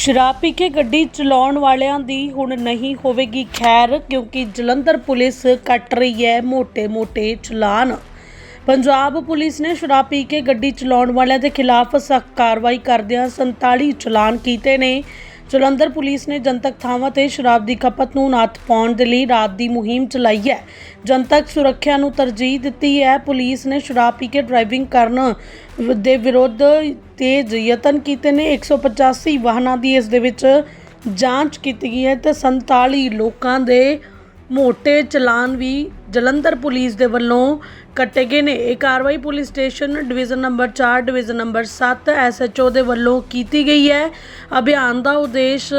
ਸ਼ਰਾਬ ਪੀ ਕੇ ਗੱਡੀ ਚਲਾਉਣ ਵਾਲਿਆਂ ਦੀ ਹੁਣ ਨਹੀਂ ਹੋਵੇਗੀ ਖੈਰ, ਕਿਉਂਕਿ ਜਲੰਧਰ ਪੁਲਿਸ ਕੱਟ ਰਹੀ ਹੈ ਮੋٹے-ਮੋٹے ਚਲਾਨ। ਪੰਜਾਬ ਪੁਲਿਸ ਨੇ ਸ਼ਰਾਬ ਪੀ ਕੇ ਗੱਡੀ ਚਲਾਉਣ ਵਾਲਿਆਂ ਦੇ ਖਿਲਾਫ ਸਖਤ ਕਾਰਵਾਈ ਕਰਦਿਆਂ 47 ਚਲਾਨ ਕੀਤੇ ਨੇ। ਜਲੰਧਰ ਪੁਲਿਸ ਨੇ ਜਨਤਕ ਥਾਵਾਂ ਤੇ ਸ਼ਰਾਬ ਦੀ ਖਪਤ ਨੂੰ ਨੱਥ ਪਾਉਣ ਦੇ ਲਈ ਰਾਤ ਦੀ ਮੁਹਿੰਮ ਚਲਾਈ ਹੈ। ਜਨਤਕ ਸੁਰੱਖਿਆ ਨੂੰ ਤਰਜੀਹ ਦਿੱਤੀ ਹੈ। ਪੁਲਿਸ ਨੇ ਸ਼ਰਾਬ ਪੀ ਕੇ ਡਰਾਈਵਿੰਗ ਕਰਨ ਦੇ ਵਿਰੁੱਧ ਤੇਜ਼ ਯਤਨ ਕੀਤੇ ਨੇ। 185 ਵਾਹਨਾਂ ਦੀ ਇਸ ਦੇ ਵਿੱਚ ਜਾਂਚ ਕੀਤੀ ਗਈ ਹੈ ਤੇ 47 ਲੋਕਾਂ ਦੇ ਮੋਟੇ ਚਲਾਨ ਵੀ ਜਲੰਧਰ ਪੁਲਿਸ ਦੇ ਵੱਲੋਂ ਕੱਟੇ ਗਏ ਨੇ। ਇਹ ਕਾਰਵਾਈ police station division number 4 division number 7 SHO ਦੇ ਵੱਲੋਂ ਕੀਤੀ ਗਈ ਹੈ। ਅਭਿਆਨ ਦਾ ਉਦੇਸ਼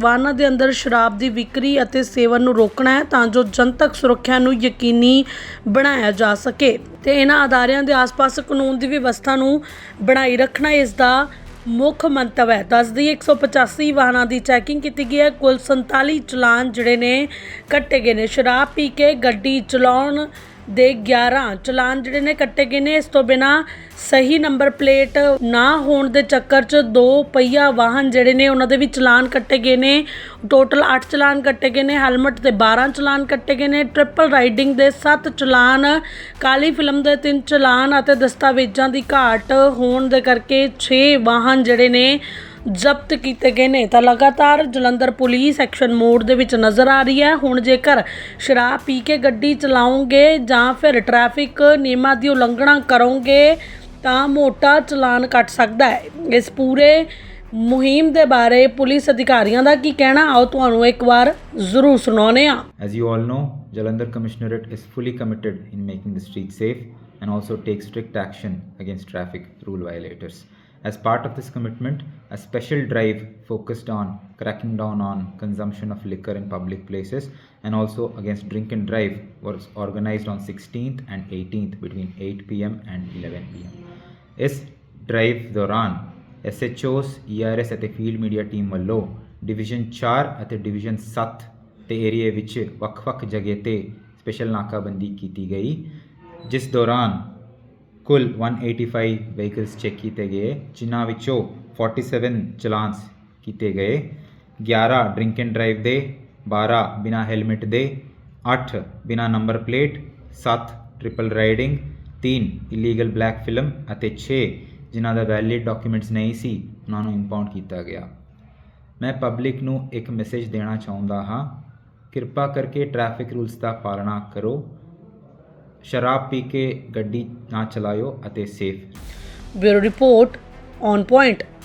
ਵਾਹਨਾਂ ਦੇ ਅੰਦਰ ਸ਼ਰਾਬ ਦੀ ਵਿਕਰੀ ਅਤੇ ਸੇਵਨ ਨੂੰ ਰੋਕਣਾ ਹੈ ਤਾਂ ਜੋ ਜਨਤਕ ਸੁਰੱਖਿਆ ਨੂੰ ਯਕੀਨੀ ਬਣਾਇਆ ਜਾ ਸਕੇ। ਤੇ ਇਹਨਾਂ ਅਦਾਰਿਆਂ ਦੇ ਆਸ-ਪਾਸ ਕਾਨੂੰਨ ਦੀ ਵਿਵਸਥਾ ਨੂੰ ਬਣਾਈ ਰੱਖਣਾ, ਇਸ ਦਾ ਮੁੱਖ ਮੰਤਵ ਹੈ। ਦੱਸਦੀ 185 ਵਾਹਨਾਂ ਦੀ ਚੈਕਿੰਗ ਕੀਤੀ ਗਈ ਹੈ। ਕੁੱਲ 47 ਚਲਾਨ ਜਿਹੜੇ ਨੇ ਕੱਟੇ ਗਏ ਨੇ। ਸ਼ਰਾਬ ਪੀ ਕੇ ਗੱਡੀ ਚਲਾਉਣ ਦੇ 11 ਚਲਾਨ ਜਿਹੜੇ ਨੇ ਕੱਟੇ ਗਏ ਨੇ। ਇਸ ਤੋਂ ਬਿਨਾ ਸਹੀ ਨੰਬਰ ਪਲੇਟ ਨਾ ਹੋਣ ਦੇ ਚੱਕਰ 'ਚ ਦੋ ਪਹੀਆ ਵਾਹਨ ਜਿਹੜੇ ਨੇ ਉਹਨਾਂ ਦੇ ਵੀ ਚਲਾਨ ਕੱਟੇ ਗਏ ਨੇ। ਟੋਟਲ 8 ਚਲਾਨ ਕੱਟੇ ਗਏ ਨੇ, ਹੈਲਮਟ ਤੇ 12 ਚਲਾਨ ਕੱਟੇ ਗਏ ਨੇ। ਟ੍ਰਿਪਲ ਰਾਈਡਿੰਗ ਦੇ 7 ਚਲਾਨ, ਕਾਲੀ ਫਿਲਮ ਦੇ 3 ਚਲਾਨ ਅਤੇ ਦਸਤਾਵੇਜ਼ਾਂ ਦੀ ਘਾਟ ਹੋਣ ਦੇ ਕਰਕੇ 6 ਵਾਹਨ ਜਿਹੜੇ ਨੇ ਜ਼ਬਤ ਕੀਤੇ ਗਏ ਨੇ ਤਾਂ ਲਗਾਤਾਰ ਜਲੰਧਰ ਪੁਲਿਸ ਐਕਸ਼ਨ ਮੋਡ ਦੇ ਵਿੱਚ ਨਜ਼ਰ ਆ ਰਹੀ ਹੈ ਹੁਣ ਜੇਕਰ ਸ਼ਰਾਬ ਪੀ ਕੇ ਗੱਡੀ ਚਲਾਉਂਗੇ ਜਾਂ ਫਿਰ ਟ੍ਰੈਫਿਕ ਨਿਯਮਾਂ ਦੀ ਉਲੰਘਣਾ ਕਰੋਗੇ ਤਾਂ ਮੋਟਾ ਚਲਾਨ ਕੱਟ ਸਕਦਾ ਹੈ ਇਸ ਪੂਰੇ ਮੁਹਿੰਮ ਦੇ ਬਾਰੇ ਪੁਲਿਸ ਅਧਿਕਾਰੀਆਂ ਦਾ ਕੀ ਕਹਿਣਾ ਆਓ ਤੁਹਾਨੂੰ ਇੱਕ ਵਾਰ ਜ਼ਰੂਰ ਸੁਣਾਉਨੇ ਆ as you all know Jalandhar commissionerate is fully committed in making the street safe and also take strict action against traffic rule violators As part of this commitment, a special drive focused on cracking down on consumption of liquor in public places and also against drink and drive was organized on 16th and 18th between 8 pm and 11 pm. ਇਸ drive ਦੌਰਾਨ SHOs ਈਆਰਐਸ ਅਤੇ field media team ਵੱਲੋਂ division 4 ਅਤੇ division 7 ਤੇ ਏਰੀਏ ਵਿੱਚ ਵੱਖ-ਵੱਖ ਜਗ੍ਹਾ ਤੇ ਸਪੈਸ਼ਲ ਨਾਕਾਬੰਦੀ ਕੀਤੀ ਗਈ ਜਿਸ ਦੌਰਾਨ ਕੁੱਲ 185 ਵਹੀਕਲਸ ਚੈੱਕ ਕੀਤੇ ਗਏ। ਜਿਨ੍ਹਾਂ ਵਿੱਚੋਂ 47 ਚਲਾਨਸ ਕੀਤੇ ਗਏ। 11 ਡਰਿੰਕ ਐਂਡ ਡਰਾਈਵ ਦੇ 12 ਬਿਨਾ ਹੈਲਮਟ ਦੇ 8 ਬਿਨਾ number plate 7 triple riding 3 illegal black film ਅਤੇ 6 ਜਿਨ੍ਹਾਂ ਦਾ ਵੈਲਿਡ ਡਾਕੂਮੈਂਟਸ ਨਹੀਂ ਸੀ ਉਹਨਾਂ ਨੂੰ ਇੰਪਾਊਂਡ ਕੀਤਾ ਗਿਆ। ਮੈਂ ਪਬਲਿਕ ਨੂੰ ਇੱਕ ਮੈਸੇਜ ਦੇਣਾ ਚਾਹੁੰਦਾ ਹਾਂ। ਕਿਰਪਾ ਕਰਕੇ ਟ੍ਰੈਫਿਕ ਰੂਲਸ ਦਾ ਪਾਲਣਾ ਕਰੋ। ਸ਼ਰਾਬ ਪੀ ਕੇ ਗੱਡੀ ਨਾ ਚਲਾਇਓ ਅਤੇ safe bureau report on point.